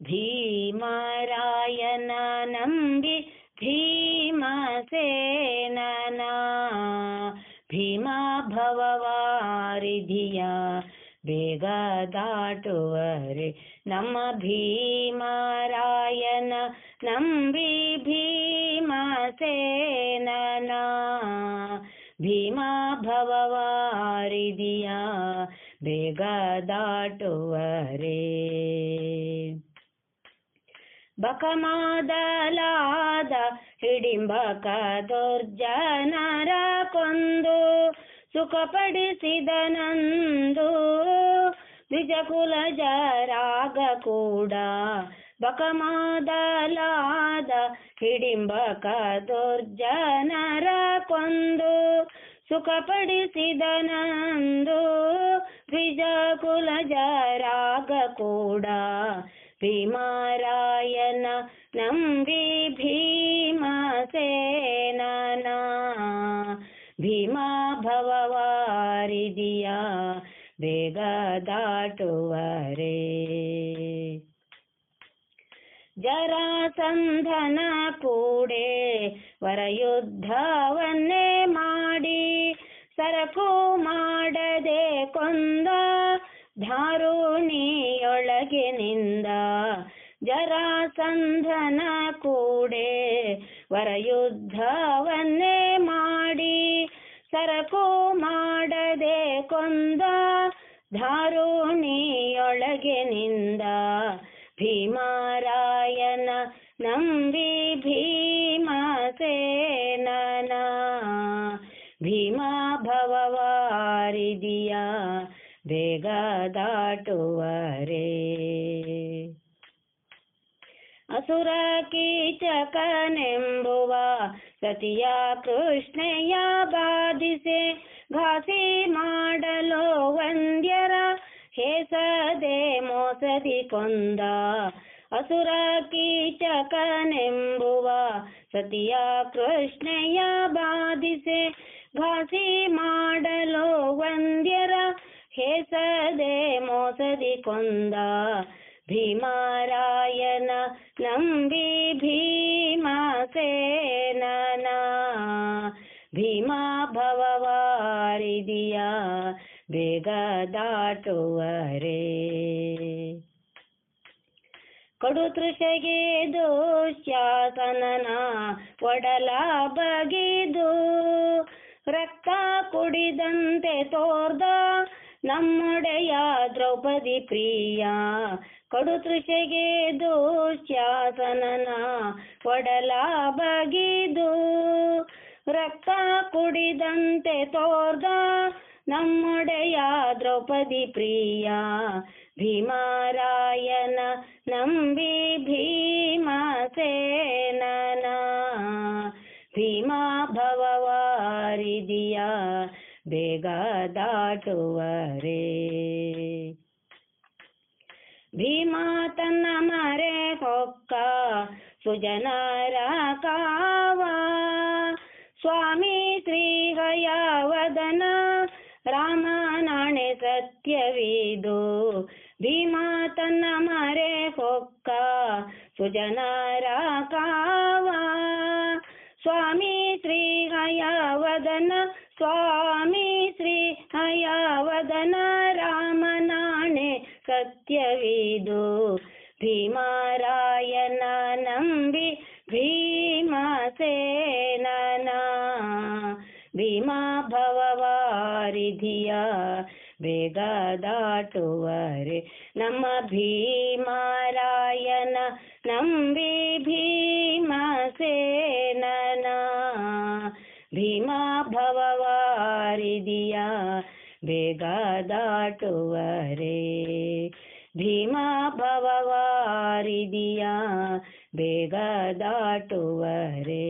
ಭೀಮರಾಯನ ನಂಬಿ ಭೀಮಸೇನನ ಭೀಮ ಭವವಾರಿಧಿಯ ಬೇಗ ದಾಟುವರೆ ನಮ್ಮ ಭೀಮರಾಯನ ನಂಬಿ ಭೀಮಸೇನನ ಭೀಮ ಭವವಾರಿಧಿಯ ಬೇಗ ದಾಟುವರೆ ಬಕಮಾದಲಾದ ಹಿಡಿಂಬಕ ದುರ್ಜನರ ಕೊಂದು ಸುಖಪಡಿಸಿದನಂದು ದ್ವಿಜಕುಲ ಜರಾಗ ಕೂಡ ಬಕಮಾದಲಾದ ಹಿಡಿಂಬಕ ದುರ್ಜನರ ಕೊಂದು ಸುಖಪಡಿಸಿದನಂದು ದ್ವಿಜಕುಲ ಜರಾಗ ಕೂಡ ಭೀಮರಾಯನ, ನಂಬಿ ಭೀಮಸೇನನ. ಭೀಮ ಭವವಾರಿದಿಯ, ಬೇಗ ದಾಟುವರೆ. ಜರಾಸಂಧನ ಕೂಡೆ, ವರಯುದ್ಧವನ್ನೇ ಮಾಡಿ, ಸರಕು ಮಾಡದೆ ಕೊಂದ ಧಾರುಣಿಯೊಳಗೆ ಜರಾಸಂಧನ ಕೂಡೆ, ವರಯುದ್ಧವನ್ನೇ ಮಾಡಿ, ಸರಕು ಮಾಡದೆ ಕೊಂದ ಧಾರುಣಿಯೊಳಗೆ ನಿಂದ, ಭೀಮರಾಯನ ನಂಬಿ ಭೀಮಸೇನನ, ಭೀಮ ಭವವಾರಿದಿಯ, ಬೇಗ ದಾಟುವರೆ. ಅಸುರ ಕೀಚಕನೆಂಬುವ ಸತಿಯ ಕೃಷ್ಣೆಯ ಬಾಧಿಸೆ ಘಾಸಿ ಮಾಡಲು ವಂದ್ಯರ ಹೇಸದೆ ಮೋಸದಿ ಕೊಂದ ಅಸುರ ಕೀಚಕನೆಂಬುವ ಸತಿಯ ಕೃಷ್ಣೆಯ ಬಾಧಿಸೆ ಘಾಸಿ ಮಾಡಲು ವಂದ್ಯರ ಹೇಸದೆ ಮೋಸದಿ ಕೊಂದ ಭೀಮರಾಯನ ನಂಬಿ ಭೀಮಸೇನನ ಭೀಮ ಭವವಾರಿದಿಯ ಬೇಗ ದಾಟುವರೆ ಕಡು ತೃಷೆಗೆ ದುಶ್ಯಾಸನನ ಒಡಲ ಬಗಿದು ರಕ್ತ ಕುಡಿದಂತೆ ತೋರ್ದ ನಮ್ಮೊಡೆಯ ದ್ರೌಪದಿ ಪ್ರಿಯ ಕಡು ತೃಷೆಗೆ ದುಶ್ಯಾಸನನ ಒಡಲ ಬಗಿದು ರಕ್ತ ಕುಡಿದಂತೆ ತೋರ್ದ ನಮ್ಮೊಡೆಯ ದ್ರೌಪದಿ ಪ್ರಿಯ. ಭೀಮರಾಯನ ನಂಬಿ ಭೀಮಸೇನನ. ಭೀಮ ಭವವಾರಿದಿಯ ಬೇಗ ದಾಟುವರೆ. ಭೀಮ ತನ್ನ ಮರೆ ಹೊಕ್ಕ ಸುಜನರ ಕಾವ ಸ್ವಾಮಿ ಶ್ರೀಹಯವದನ ರಾಮನಾಣೆ ಸತ್ಯವಿದು. ಭೀಮ ತನ್ನ ಮರೆ ಹೊಕ್ಕ ಸುಜನರ ಕಾವ ಸತ್ಯವಿದು? ಭೀಮರಾಯನ ನಂಬಿ ಭೀಮಸೇನನ? ಭೀಮ ಭವವಾರಿಧಿಯ ಬೇಗ ದಾಟುವರೆ ನಮ್ಮ ಭೀಮರಾಯನ ನಂಬಿ ಭೀಮಸೇನನ? ಭೀಮ ಭವವಾರಿದಿಯ ಬೇಗ ದಾಟುವರೆ ಭೀಮ ಭವವಾರಿದಿಯ ಬೇಗ ದಾಟುವರೆ